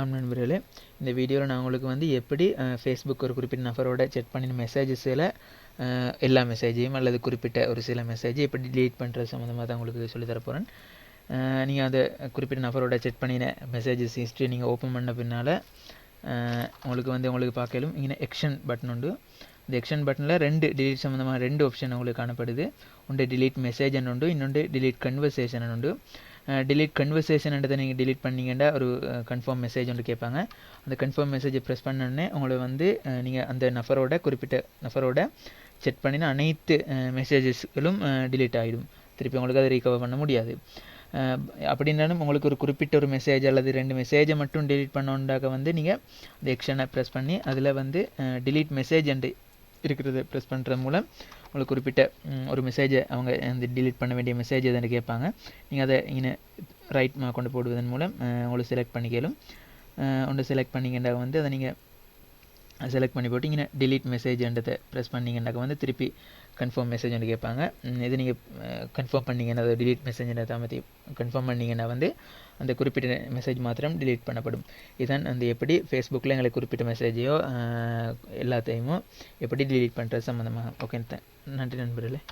ஆம் நண்பர்களே இந்த வீடியோவில் நான் உங்களுக்கு வந்து எப்படி ஃபேஸ்புக் ஒரு குறிப்பிட்ட நபரோட செக் பண்ணின மெசேஜஸில் எல்லா மெசேஜையும் அல்லது குறிப்பிட்ட ஒரு சில மெசேஜை எப்படி டிலீட் பண்ணுறது சம்மந்தமாக தான் உங்களுக்கு சொல்லித் தர போகிறேன் நீங்கள் அந்த குறிப்பிட்ட நபரோட செக் பண்ணின மெசேஜஸ் ஹிஸ்ட்ரி நீங்கள் ஓப்பன் பண்ண பின்னால் உங்களுக்கு வந்து உங்களுக்கு பார்க்கலும் இங்கே எக்ஷன் பட்டன் உண்டு. இந்த எக்ஷன் பட்டனில் ரெண்டு டிலீட் சம்மந்தமாக ரெண்டு ஆப்ஷன் உங்களுக்கு காணப்படுது. ஒன்று டிலீட் மெசேஜ் உண்டு இன்னொன்று டிலீட் கன்வர்சேஷன் உண்டு delete கன்வர்சேஷன்ன்றதை நீங்கள் டிலீட் பண்ணீங்கன்னா ஒரு கன்ஃபார்ம் மெசேஜ் ஒன்று கேட்பாங்க. அந்த கன்ஃபார்ம் மெசேஜை ப்ரெஸ் பண்ணோடனே உங்களை வந்து நீங்கள் அந்த நபரோட குறிப்பிட்ட நபரோட செக் பண்ணின அனைத்து மெசேஜஸ்களும் டிலீட் ஆகிடும் திருப்பி உங்களுக்கு அதை ரீகவர் பண்ண முடியாது. அப்படின்னாலும் உங்களுக்கு ஒரு குறிப்பிட்ட ஒரு மெசேஜ் அல்லது ரெண்டு மெசேஜை மட்டும் டிலீட் பண்ணோண்டாக்க வந்து நீங்கள் அந்த எக்ஷனை ப்ரெஸ் பண்ணி அதில் வந்து டிலீட் மெசேஜ் அண்டு இருக்கிறத ப்ரெஸ் பண்ணுறது மூலம். உங்களுக்கு குறிப்பிட்ட ஒரு மெசேஜை அவங்க அந்த டிலீட் பண்ண வேண்டிய மெசேஜ் எதுன்னு கேட்பாங்க. நீங்கள் அதை இங்கே ரைட் கொண்டு போடுவதன் மூலம் உங்களுக்கு செலக்ட் பண்ணிக்கலும். ஒன்று செலக்ட் பண்ணிக்கின்ற வந்து அதை நீங்கள் செலக்ட் பண்ணி போட்டிங்கன்னா டிலீட் மெசேஜ்ன்றதை ப்ரெஸ் பண்ணிங்கன்னாக்க வந்து திருப்பி கன்ஃபார்ம் மெசேஜ் ஒன்று கேட்பாங்க. இது நீங்கள் கன்ஃபார்ம் பண்ணிங்கன்னா அதை டிலீட் மெசேஜ்ன்றதை பற்றி கன்ஃபார்ம் பண்ணிங்கன்னா வந்து அந்த குறிப்பிட்ட மெசேஜ் மாத்திரம் டிலீட் பண்ணப்படும். இதுதான் அந்த எப்படி ஃபேஸ்புக்கில் எங்களுக்கு குறிப்பிட்ட மெசேஜையோ எல்லாத்தையுமோ எப்படி டிலீட் பண்ணுறது சம்மந்தமாக ஓகே நன்றி நண்பர்களே.